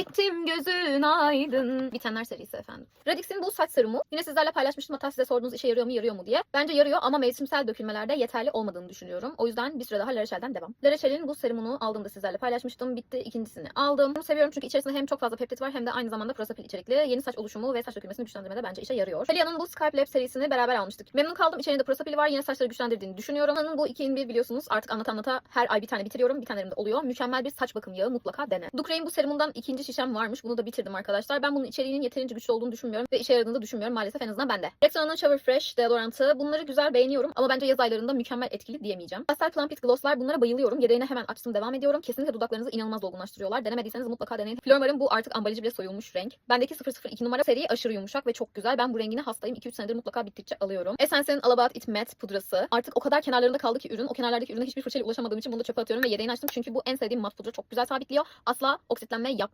bittim gözün aydın. Bitenler serisi efendim. Radix'in bu saç serumu. Yine sizlerle paylaşmıştım hatta size sordunuz işe yarıyor mu yarıyor mu diye. Bence yarıyor ama mevsimsel dökülmelerde yeterli olmadığını düşünüyorum. O yüzden bir süre daha La Roche'den devam. Roche'in bu serumunu aldığımda sizlerle paylaşmıştım. Bitti ikincisini aldım. Bunu seviyorum çünkü içerisinde hem çok fazla peptit var hem de aynı zamanda prosapil içerikli. Yeni saç oluşumu ve saç dökülmesini güçlendirmede bence işe yarıyor. Helia'nın bu Skype Lab serisini beraber almıştık. Memnun kaldım. İçerinde prosapil var. Yine saçları güçlendirdiğini düşünüyorum. Onun bu 2 in 1 biliyorsunuz. Artık anlata anlata her ay bir tane bitiriyorum. Bir tanelerim de oluyor. Mükemmel bir saç bakım yağı mutlaka dene. Ducray'in bu serumundan ikinci şişem varmış. Bunu da bitirdim arkadaşlar. Ben bunun içeriğinin yeterince güçlü olduğunu düşünmüyorum ve işe yaradığını da düşünmüyorum maalesef en azından bende. Rexona'nın Shower Fresh deodorantı. Bunları güzel beğeniyorum ama bence yaz aylarında mükemmel etkili diyemeyeceğim. Pastel Plumpit Gloss'lar bunlara bayılıyorum. Yedeğine hemen açtım devam ediyorum. Kesinlikle dudaklarınızı inanılmaz dolgunlaştırıyorlar. Denemediyseniz mutlaka deneyin. Flormar'ın bu artık ambalajı bile soyulmuş renk. Bendeki 002 numara seri aşırı yumuşak ve çok güzel. Ben bu rengine hastayım. 2-3 senedir mutlaka bittikçe alıyorum. Essence'in All About It Matte pudrası. Artık o kadar kenarlarında kaldı ki ürün. O kenarlardaki ürüne hiçbir fırçayla ulaşamadığım için bunu da çöpe atıyorum ve yedeğini açtım. Çünkü bu en sevdiğim mat pudra. Çok güzel sabitliyor. Asla oksitlenme yapmıyor.